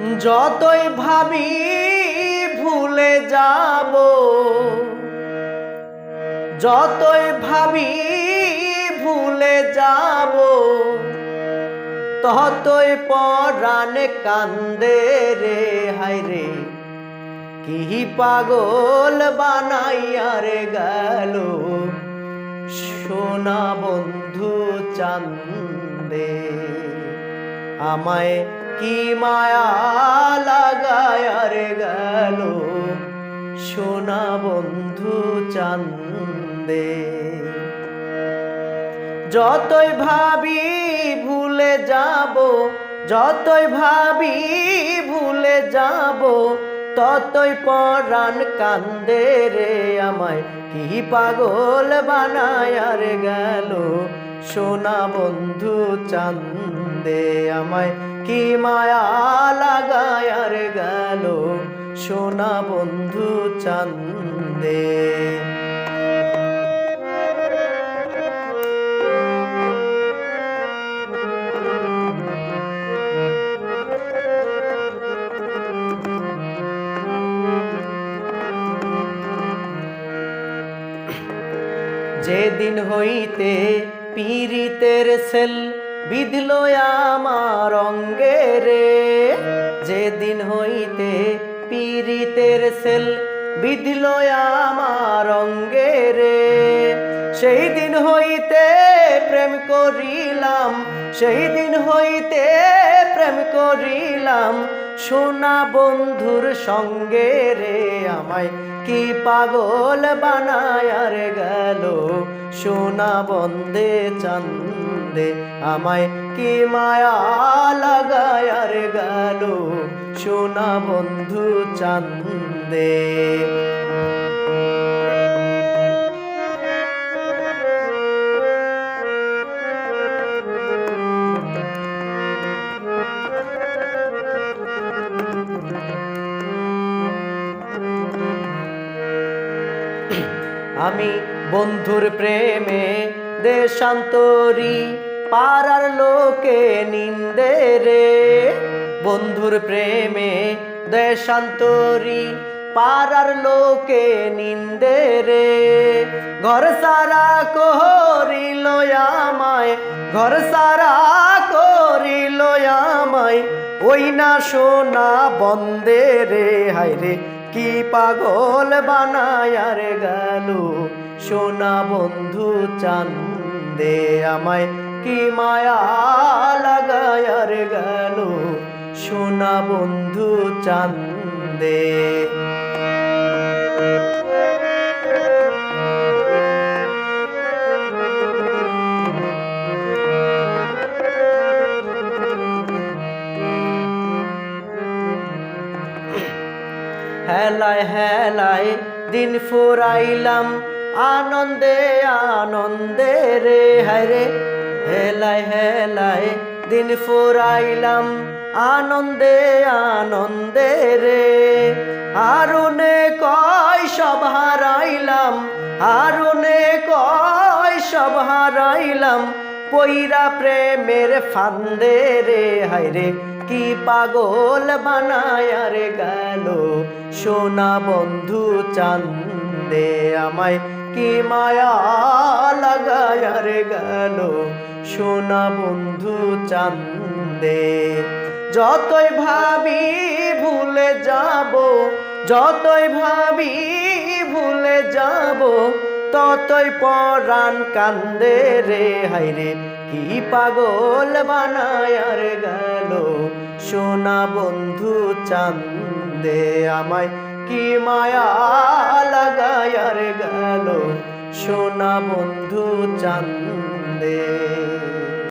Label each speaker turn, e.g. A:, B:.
A: যতই ভাবি ভুলে যাব, যতই ভাবি ভুলে যাব, ততই পরাণে কান্দে রে, হায় রে কি পাগল বানাইয়া রে গেল। সোনা বন্ধু চান্দে, আমায় কি মায়া লাগায় রে গেল? সোনা বন্ধু চান্দে। যতই ভাবি ভুলে যাব, যতই ভাবি ভুলে যাব, ততই পরাণ কান্দে রে আমায়। কি পাগল বানায় আর গেল? সোনা বন্ধু চান্দে আমায় কি মায়া লাগায় আর গেল? সোনা বন্ধু চান্দে। যেদিন হইতে পীড়িতের সেল বিধল আমার অঙ্গে রে যেদিন হইতে পীড়িতের সেল বিধল আমার অঙ্গে রে সেই দিন হইতে প্রেম করিলাম, সেই দিন হইতে প্রেম করিলাম। সোনা বন্ধুর সঙ্গে রে, আমায় কি পাগল বানায়? আর গেল সোনা বন্দে চন্দে, আমায় কি মায়া লাগায়? আর গেল সোনা বন্ধু চন্দে। আমি বন্ধুর প্রেমে দেশান্তরি, পাড়ার লোকে নিন্দে রে। বন্ধুর প্রেমে দেশান্তরি, পাড়ার লোকে নিন্দে রে। ঘর সারা করিল আমায়, ঘর সারা করিল আমায়, ওই না সোনা বন্দে রে, হায় রে। কি পাগল বানায়ার গেল? সোনা বন্ধু চান্দে আমায় কি মায়া লাগায়ার গেল? সোনা বন্ধু চান্দে হেলায় হেলায় দিন ফুরাইলাম। আনন্দে আনন্দে রে, হায় হেলায় হেলায় দিন ফুরাইলাম। আনন্দে আনন্দে রে। আরুনে কয় সব হারাইলাম। আরুনে কয় সব হারাইলাম। পইরা প্রেমের ফান্দে রে, হায় রে। কি পাগল বানায় আর গেল? সোনা বন্ধু চান্দে আমায় কি মায়া লাগায় আর গেল? সোনা বন্ধু চান্দে। যতই ভাবি ভুলে যাব, যতই ভাবি ভুলে যাব ততই পরাণ কান্দে রে হাইরে কি পাগল বানায়ার গেল। সোনা বন্ধু চান্দে আমায় কি মায়া লাগায়ার গেল। সোনা বন্ধু চান্দে।